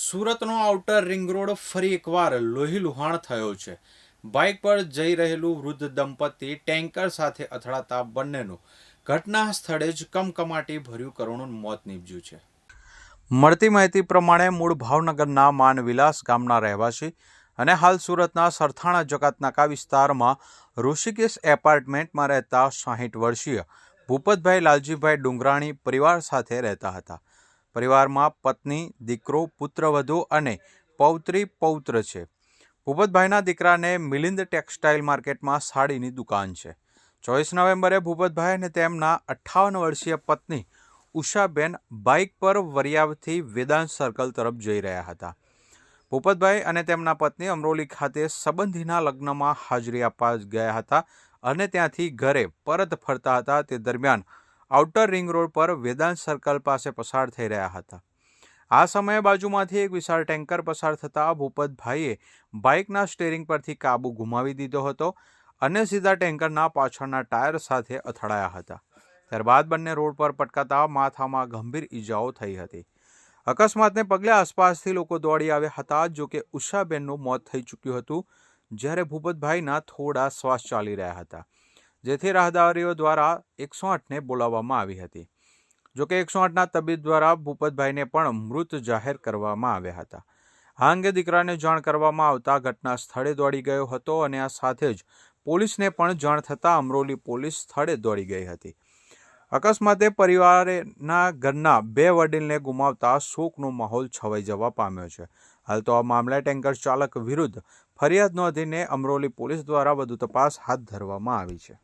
સુરતનો outer ring road ફરી એકવાર લોહી લુહાણ થયો છે. બાઇક પર જઈ રહેલું વૃદ્ધ દંપતી ટેન્કર સાથે અથડાતા બંનેનું ઘટના સ્થળે જ કમકમાટી ભર્યું કરુણનું મોત નીપજ્યું છે. મળતી માહિતી પ્રમાણે મૂળ ભાવનગરના માનવિલાસ ગામના રહેવાસી અને હાલ સુરતના સરથાણા જકાતનાકા વિસ્તારમાં ઋષિકેશ એપાર્ટમેન્ટમાં રહેતા સાહીઠ વર્ષીય ભૂપતભાઈ લાલજીભાઈ ડુંગરાણી પરિવાર સાથે રહેતા હતા. પરિવારમાં પત્ની, દીકરો, પુત્રવધુ અને પૌત્રી, પૌત્ર છે. ભૂપતભાઈના દીકરાને મિલિંદ ટેક્સટાઇલ માર્કેટમાં સાડીની દુકાન છે. ચોવીસ નવેમ્બરે ભૂપતભાઈ અને તેમના અઠ્ઠાવન વર્ષીય પત્ની ઉષાબેન બાઇક પર વરિયાવથી વેદાંત સર્કલ તરફ જઈ રહ્યા હતા. ભૂપતભાઈ અને તેમના પત્ની અમરોલી ખાતે સંબંધીના લગ્નમાં હાજરી આપવા ગયા હતા અને ત્યાંથી ઘરે પરત ફરતા હતા. તે દરમિયાન આઉટર રિંગ રોડ પર વેદાંત સર્કલ પાસે પસાર થઈ રહ્યા હતા. આ સમયે બાજુમાંથી એક વિશાળ ટેન્કર પસાર થતાં ભૂપતભાઈએ બાઇકના સ્ટેરિંગ પરથી કાબુ ગુમાવી દીધો હતો અને સીધા ટેન્કરના પાછળના ટાયર સાથે અથડાયા હતા. ત્યારબાદ બંને રોડ પર પટકાતા માથામાં ગંભીર ઈજાઓ થઈ હતી. અકસ્માતને પગલે આસપાસથી લોકો દોડી આવ્યા હતા, જો કે ઉષાબેનનું મોત થઈ ચૂક્યું હતું, જ્યારે ભૂપતભાઈના થોડા શ્વાસ ચાલી રહ્યા હતા. જેથી રાહદારીઓ દ્વારા એકસો આઠને બોલાવવામાં આવી હતી. જોકે એકસો આઠના તબીબ દ્વારા ભૂપતભાઈને પણ મૃત જાહેર કરવામાં આવ્યા હતા. આ અંગે દીકરાને જાણ કરવામાં આવતા ઘટના સ્થળે દોડી ગયો હતો અને આ સાથે જ પોલીસને પણ જાણ થતાં અમરોલી પોલીસ સ્થળે દોડી ગઈ હતી. અકસ્માતે પરિવારના ઘરના બે વડીલને ગુમાવતા શોકનો માહોલ છવાઈ જવા પામ્યો છે. હાલ તો આ મામલે ટેન્કર ચાલક વિરુદ્ધ ફરિયાદ નોંધીને અમરોલી પોલીસ દ્વારા વધુ તપાસ હાથ ધરવામાં આવી છે.